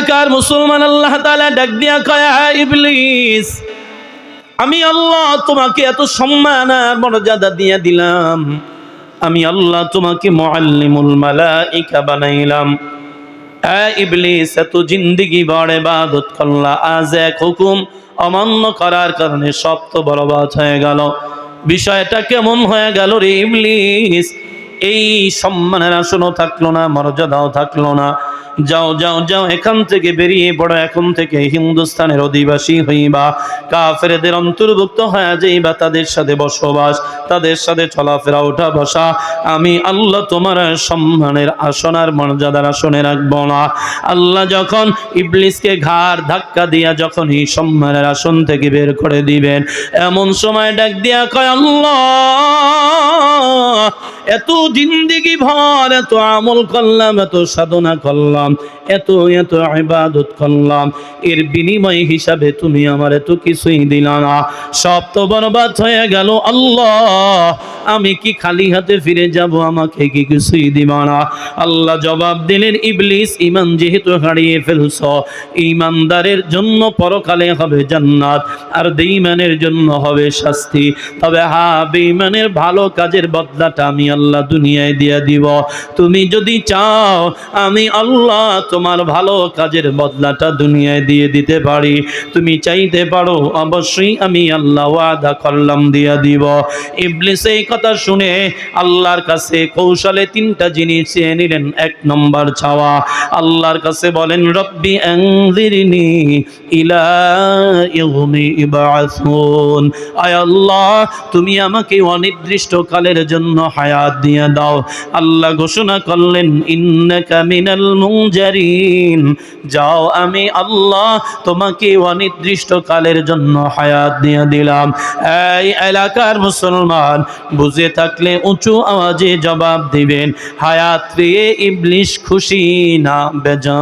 এলাকার মুসলমান আল্লাহ তাআলা ডাক দিয়া কয় "হ্যাঁ, ইবলিস আমি আল্লাহ তোমাকে এত সম্মান আর মর্যাদা দিয়ে দিলাম। আমি আল্লাহ তোমাকে মুআল্লিমুল মালাইকা বানাইলাম। ইবলিস এত বড় ইবাদত করলা আজ এক হুকুম অমান্য করার কারণে সব তো বরবাদ হয়ে গেল। বিষয়টা কেমন হয়ে গেল রে ইবলিস? এই সম্মানের আসনও থাকল না মর্যাদাও থাকল না। যাও যাও যাও, এখান থেকে বেরিয়ে পড়ো, এখন থেকে হিন্দুস্তানের অধিবাসী হইবা। কাফেরদের অন্তর্ভুক্ত হয়ে যাইবা, তাদের সাথে বসবাস, তাদের সাথে চলাফেরা ওঠা বসা আমি আল্লাহ তোমার সম্মানের আসন আর মর্যাদার আসনে রাখব না। আল্লাহ যখন ইবলিসকে ঘাড় ধাক্কা দিয়া যখন এই সম্মানের আসন থেকে বের করে দিবেন, এমন সময় ডাক দিয়া কয়, আল্লাহ, এত জিন্দিগি ভর, এত আমল করলাম, এত সাধনা করলাম এত এত ইবাদত করলাম, এর বিনিময় হিসাবে তুমি আমার এত কিছুই দিলা না। সব তো বরবাদ হয়ে গেল, আল্লাহ, আমি কি খালি হাতে ফিরে যাব, আমাকে কি কিছুই দিবা না। আল্লাহ জবাব দিলেন, ইবলিস ইমান যেহেতু হারিয়ে ফেলছ ইমানদারের জন্য পরকালে হবে জান্নাত, আর বেঈমানের জন্য হবে শাস্তি। তবে হা, বেঈমানের ভালো কাজের বদলাটা আমি আল্লাহ দুনিয়ায় দিয়ে দিব। তুমি যদি চাও, আমি আল্লাহ তোমার ভালো কাজের বদলাটা দুনিয়ায় দিয়ে দিতে পারি। তুমি চাইতে পারো, অবশ্যই আমি আল্লাহ ওয়াদা করলাম, দিয়ে দিব। ইবলিস এই কথা শুনে আল্লাহর কাছে কৌশলে তিনটা জিনিস চেয়ে নিলেন। এক নম্বর চাওয়া আল্লাহর কাছে বলেন, রব্বি আনজিরনি ইলা ইয়াউমি ইবআসুন। আয় আল্লাহ, তুমি আমাকে অনির্দিষ্ট কালের জন্য হায়াত দিয়ে দাও। আল্লাহ ঘোষণা করলেন, ইন্নাকা মিনাল মুনজারিন যাও, আমি আল্লাহ তোমাকে অনির্দিষ্ট কালের জন্য হায়াত দিয়ে দিলাম। এই এলাকার মুসলমান, বুঝে থাকলে উঁচু আওয়াজে জবাব দিবেন হায়াত পেয়ে ইবলিশ খুশি না বেজা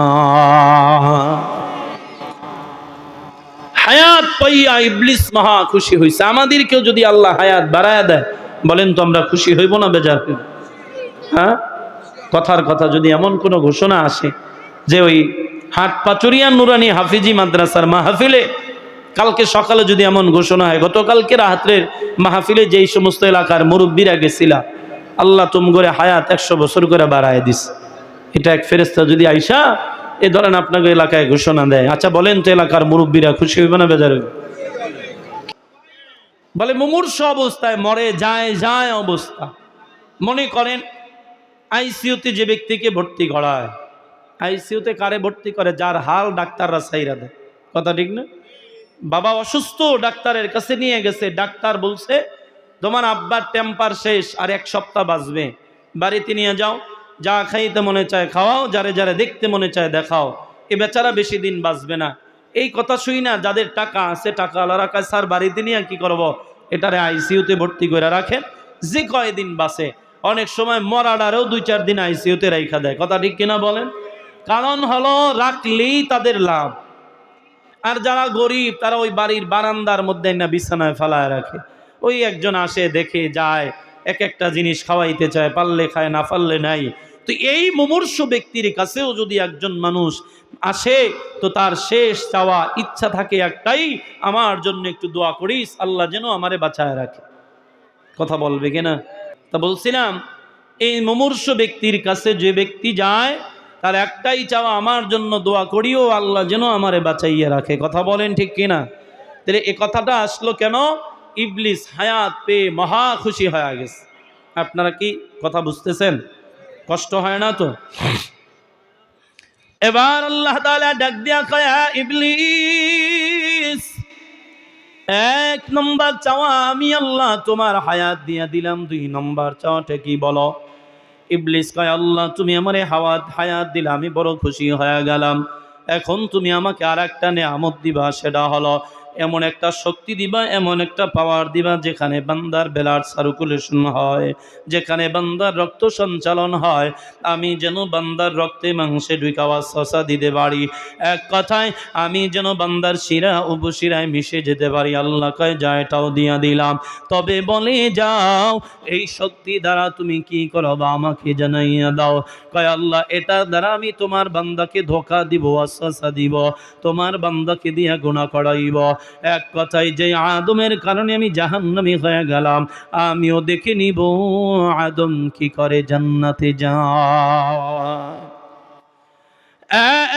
হায়াত পাইয়া ইবলিস মহা খুশি হইছে। আমাদেরকেও যদি আল্লাহ হায়াত বাড়ায় দেয়, বলেন তো আমরা খুশি হইব না বেজার হইব? হ্যাঁ? কথার কথা যদি এমন কোনো ঘোষণা আসে যে ওই হাট পাচুরিয়া নুরানি হাফিজি মাদ্রাসার মাহফিলে কালকে সকালে যদি এমন ঘোষণা হয়, গতকালকে রাত্রের মাহফিলে যেই সমস্ত এলাকার মুরব্বীরা গেছিলা, আল্লাহ তুম করে হায়াত একশো বছর করে বাড়ায় দিস। এটা এক ফেরেস্তা যদি আইসা, এ ধরেন আপনাকে এলাকায় ঘোষণা দেয়। আচ্ছা বলেন তো এলাকার মুরব্বীরা খুশি হইবে না বেজার হইবে? বলে, মুমূর্ষ অবস্থায় মরে যায় যায় অবস্থা। মনে করেন আইসিইউতে যে ব্যক্তিকে ভর্তি করা হয় আইসিইউতে কারে ভর্তি করে? যার হাল ডাক্তাররা সাইরা দেয়। কথা ঠিক না? বাবা অসুস্থ, ডাক্তারের কাছে নিয়ে গেছে। ডাক্তার বলছে, তোমার আব্বার টেম্পার শেষ, আর এক সপ্তাহ বাঁচবে। বাড়িতে নিয়ে যাও। যা খাইতে মনে চায় খাওয়াও, যারে যারে দেখতে মনে চায় দেখাও। এ বেচারা বেশি দিন বাঁচবে না। এই কথা শুই না, যাদের টাকা আছে টাকা আলাদা কাজ স্যার, বাড়িতে নিয়ে কি করব? এটারে আইসিইউতে ভর্তি করে রাখেন। যে কয়দিন বাঁচে অনেক সময় মরাডারেও দুই চার দিন আইসিইউতে রাইখা দেয়। কথা ঠিক কিনা বলেন? কারণ হলো রাখলেই তাদের লাভ। আর যারা গরিব, তারা ওই বাড়ির বারান্দার মধ্যে না বিছানায় ফেলায় রাখে। ওই একজন আসে, দেখে যায়, এক একটা জিনিস খাওয়াইতে চায়, পারলে খায়, না পারলে নাই। তো এই মুমূর্ষ ব্যক্তির কাছেও যদি একজন মানুষ আসে, তো তার শেষ চাওয়া, ইচ্ছা থাকে একটাই, আমার জন্য একটু দোয়া করিস, আল্লাহ যেন আমারে বাঁচায় রাখে। কথা বলবে কিনা? তা বলছিলাম, এই মুমূর্ষ ব্যক্তির কাছে যে ব্যক্তি যায়, তার একটাই চাওয়া, আমার জন্য দোয়া করিও, আল্লাহ যেন আমারে বাঁচাইয়া রাখে। কথা বলেন ঠিক কিনা? তাহলে এ কথাটা আসলো কেন? ইবলিস হায়াত পেয়ে মহা খুশি হয়ে গেছে। আপনারা কি কথা বুঝতেছেন? কষ্ট হয় না তো? এবার আল্লাহ তাআলা ডাক দিয়া কয়া ইবলিস! এক নম্বর চাওয়া আমি আল্লাহ তোমার হায়াত দিয়া দিলাম। দুই নম্বর চাওয়াটা কি বলো? ইবলিস কয়, আল্লাহ, তুমি আমারে হাওয়াত হায়াত দিলে আমি বড় খুশি হয়ে গেলাম। এখন তুমি আমাকে আর একটা নিয়ামত দিবা, সেটা হলো এমন একটা শক্তি দিবা, এমন একটা পাওয়ার দিবা যেখানে বান্দার বেলার সার্কুলেশন হয়, যেখানে বান্দার রক্ত সঞ্চালন হয়। আমি যেন বান্দার রক্তে মাংসে ঢুকাওয়া শশা দিতে পারি। এক কথায়, আমি যেন বান্দার শিরা উপশিরায় মিশে যেতে পারি। আল্লাহ কয়, যা এটাও দিয়া দিলাম। তবে বলে যাও, এই শক্তি দ্বারা তুমি কি করো বা আমাকে জানাইয়া দাও। কয় আল্লাহ, এটা দ্বারা আমি তোমার বান্দাকে ধোকা দিব, আশ্বাসা দিব। তোমার বান্দাকে দিয়া গুণা করাইব। এক কথায় যে আদমের কারণে আমি জাহান্নামি হয়ে গেলাম, আমিও দেখে নিব আদম কি করে জান্নাতে যা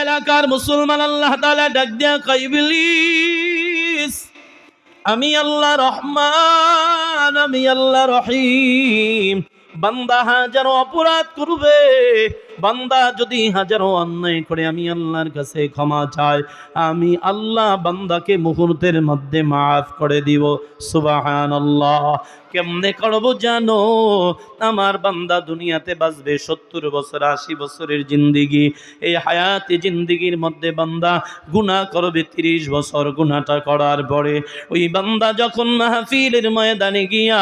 এলাকার মুসলমান আল্লাহ তাআলা ডাক দিয়া কাইবলিস আমি আল্লাহ রহমান, আমি আল্লাহ রহিম। বান্দা হাজারো অপরাধ করবে বান্দা যদি হাজারো অন্যায় করে, আমি আল্লাহর কাছে ক্ষমা চাই, আমি আল্লাহ বান্দাকে মুহূর্তের মধ্যে মাফ করে দিব। সুবাহান আল্লাহ কেমনে করব জানো? আমার বান্দা দুনিয়াতে বাঁচবে সত্তর বছর, আশি বছরের জিন্দিগি। এই হায়াতি জিন্দিগির মধ্যে বান্দা গুণা করবে তিরিশ বছর গুণাটা করার পরে। ওই বান্দা যখন মাহফিলের ময়দানে গিয়া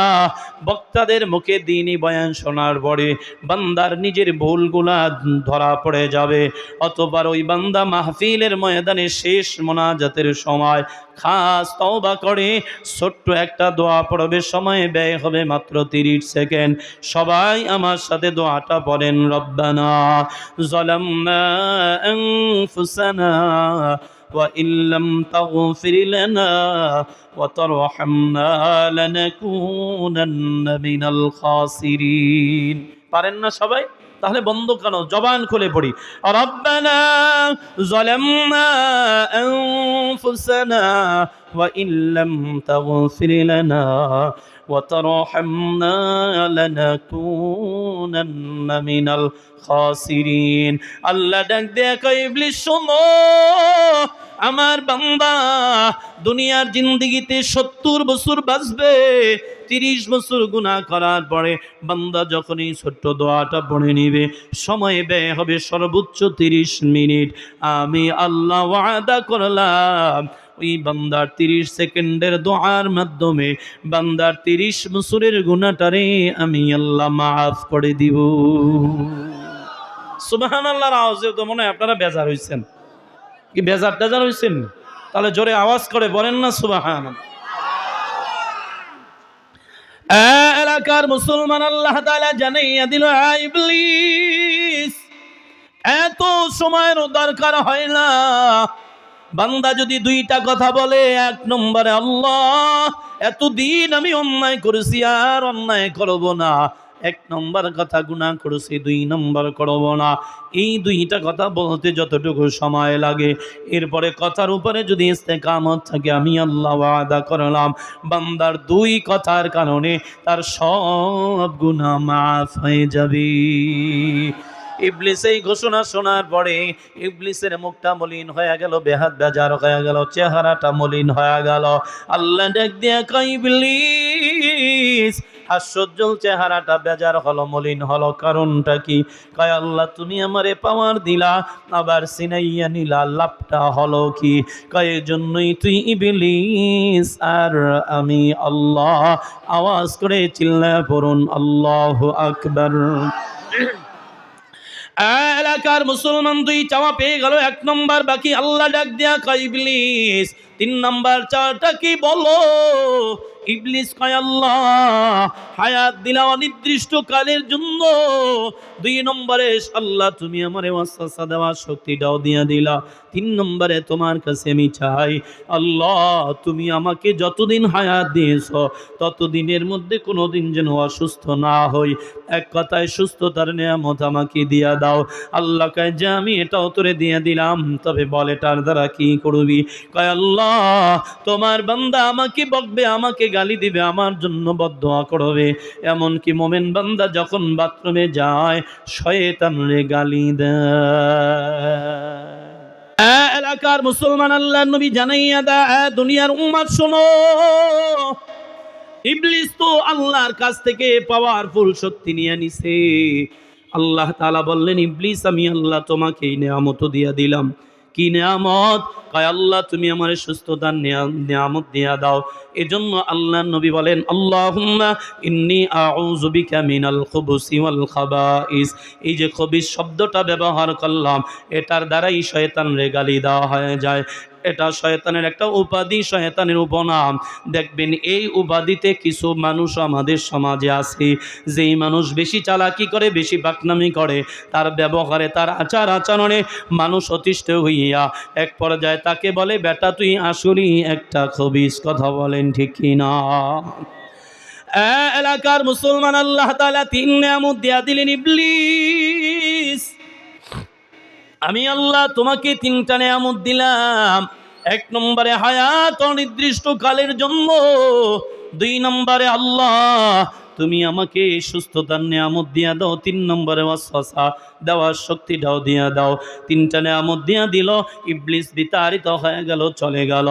বক্তাদের মুখে দিনই বয়ান শোনার পরে, বান্দার নিজের ভুলগুলা ধরা পড়ে যাবে অতবার ওই বান্দা মাহফিলের ময়দানে শেষ মোনাজাতের সময় খাস তওবা করে ছোট্ট একটা দোয়া পড়বে সময় ব্যয় হবে মাত্র তিরিশ সেকেন্ড সবাই আমার সাথে দোয়াটা পড়েন রব্বানা জলামনা আনফুসানা وإن لم تغفر لنا وترحمنا لنكونن من الخاسرين পারেন না সবাই তাহলে বন্ধ কেন? জবান খুলে পড়ি। রব্বানা জলামনা আনফুসানা وإن لم تغفر لنا وترحمنا لنكونن من الخاسرين আল্লাহ ডাক দেখ ইবলিস শোনো আমার বান্দা দুনিয়ার জিন্দিগিতে সত্তর বছর বাঁচবে তিরিশ বছর গুণা করার পরে বান্দা যখন এই ছোট্ট দোয়াটা পড়ে নিবে সময় ব্যয় হবে সর্বোচ্চ তিরিশ মিনিট আমি আল্লাহ ওয়াদা করলাম ওই বান্দার তিরিশ সেকেন্ডের দোয়ার মাধ্যমে বান্দার তিরিশ বছরের গুণাটারে আমি আল্লাহ মাফ করে দিব। সুবাহান আল্লাহর আওয়াজে তো মনে আপনারা বেজার হয়েছেন কি বেজার টেজার হয়েছেন তাহলে জোরে আওয়াজ করে বলেন না সুবাহান এলাকার মুসলমান আল্লাহ তাআলা জানাইয়া দিল "আ ইবলিস, এত সময়ের দরকার হয় না। বান্দা যদি দুইটা কথা বলে, এক নম্বরে, আল্লাহ, এতদিন আমি অন্যায় করেছি আর অন্যায় করব না। এক নম্বর কথা গুণা করেছি, দুই নম্বর করব না। এই দুইটা কথা বলতে যতটুকু সময় লাগে। এরপরে কথার উপরে যদি ইস্তেকামত থাকে, আমি আল্লাহ আদা করলাম। বান্দার দুই কথার কারণে তার সব গুণা মাফ হয়ে যাবে। ইবলিস এই ঘোষণা শোনার পরে ইবলিসের মুখটা মলিন হয়ে গেল, বেহাত বেজার হয়ে গেল, চেহারাটা মলিন হয়ে গেল। আল্লাহ ডাক দিয়া কই ইবলিস! হাস্যজ্জ্বল চেহারাটা বেজার হলো, মলিন হলো, কারণটা কি? কয়, আল্লাহ, তুমি আমারে পাওয়ার দিলা, আবার সিনাইয়া নিলা, লাভটা হলো কি? কয় জন্যই তুই ইবলিস, আর আমি আল্লাহ। আওয়াজ করে চিল্লা পড়ুন, আল্লাহ আকবার। এলাকার মুসলমান দুই চাওয়া পেয়ে গেল। এক নম্বর বাকি আল্লাহ ডাক দিয়া কয় ইবলিস তিন নম্বর চারটা কি বলো? ইবলিস কয়, আল্লাহ, হায়াত দিলা অনির্দিষ্ট কালের জন্য। দুই নম্বরে, আল্লাহ, তুমি আমার ওয়াসওয়াসা দেওয়ার শক্তিটাও দিয়া দিলা। তিন নম্বরে, তোমার কাছে আমি চাই, আল্লাহ, তুমি আমাকে যতদিন হায়াত দিয়েছ, ততদিনের মধ্যে কোনো দিন যেন অসুস্থ না হই। এক কথায়, সুস্থতার নিয়ামত আমাকে দিয়া দাও। আল্লাহ কয়, যে আমি এটাও তোরে দিয়ে দিলাম, তবে বল এটার দ্বারা কি করবি? কয়, আল্লাহ তোমার বান্দা আমাকে বকবে, আমাকে গালি দিবে, আমার জন্য বদোয়া করবে। এমনকি মোমেন বান্দা যখন বাথরুমে যায়, শয়তান রে গালি দেয়। এলাকার মুসলমান আল্লাহ নবী জানাইয়া দা দুনিয়ার উম্মাদ শোনো। ইবলিস তো আল্লাহর কাছ থেকে পাওয়ারফুল শক্তি নিয়ে নিছে। আল্লাহ তালা বললেন, ইবলিস, আমি আল্লাহ তোমাকে এই নেয়ামত দিয়া দিলাম। কি নিয়ামত? কয়, আল্লাহ, তুমি আমার সুস্থতার নিয়া- নিয়ামত দিয়া দাও। এজন্য আল্লাহ নবী বলেন, আল্লাহুম্মা ইন্নি আউযু বিকা মিনাল খুবুসি ওয়াল খাবাইস। এই যে খবিস শব্দটা ব্যবহার করলাম, এটার দ্বারাই শয়তান রে গালি দেওয়া হয়ে যায়। এটা শয়তানের একটা উপাধি, শয়তানের উপনাম। দেখবেন এই উপাধিতে কিছু মানুষ আমাদের সমাজে আছে, যেই মানুষ বেশি চালাকি করে, বেশি বাকনামি করে। তার ব্যবহারে, তার আচার আচরণে মানুষ অতিষ্ঠ হইয়া এক পর্যায়ে তাকে বলে, বেটা, তুই আসুরি একটা খবিস, কথা বলেন ঠিক এ এলাকার মুসলমান আল্লাহ তাআলা তিন নিয়ামত দিয়া দিলেন ইবলিস। আমি আল্লাহ তোমাকে তিনটা নেয়ামত দিলাম। এক নম্বরে হায়াত অনির্দিষ্ট কালের জন্য, দুই নম্বরে আল্লাহ তুমি আমাকে সুস্থতার নিয়ামত দিয়া দাও। তিন নম্বরে ওয়াসওয়াসা দেওয়ার শক্তিটাও দিয়া দাও। তিনটা নিয়ামত দিয়া দিল, ইবলিস বিতাড়িত হয়ে গেল, চলে গেল।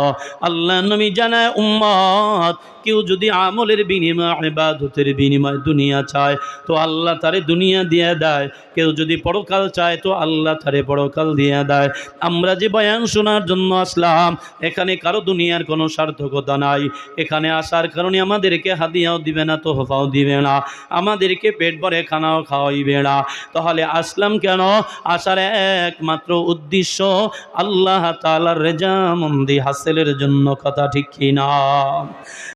আল্লাহ নবী জানায় উম্মত কেউ যদি আমলের বিনিময়, ইবাদতের বিনিময় দুনিয়া চায়, তো আল্লাহ তারে দুনিয়া দিয়ে দেয়। কেউ যদি পরকাল চায়, তো আল্লাহ তারে পরকাল দিয়ে দেয়। আমরা যে বয়ান শোনার জন্য আসলাম, এখানে কারও দুনিয়ার কোনো সার্থকতা নাই। এখানে আসার কারণে আমাদেরকে হাদিয়াও দিবে না, তোহফাও দিবে না। আমাদেরকে পেট ভরে খানাও খাওয়াইবে না। তাহলে আসলাম কেন? আসার একমাত্র উদ্দেশ্য আল্লাহ তালার রেজামন্দি হাসেলের জন্য কথা ঠিক কিনা।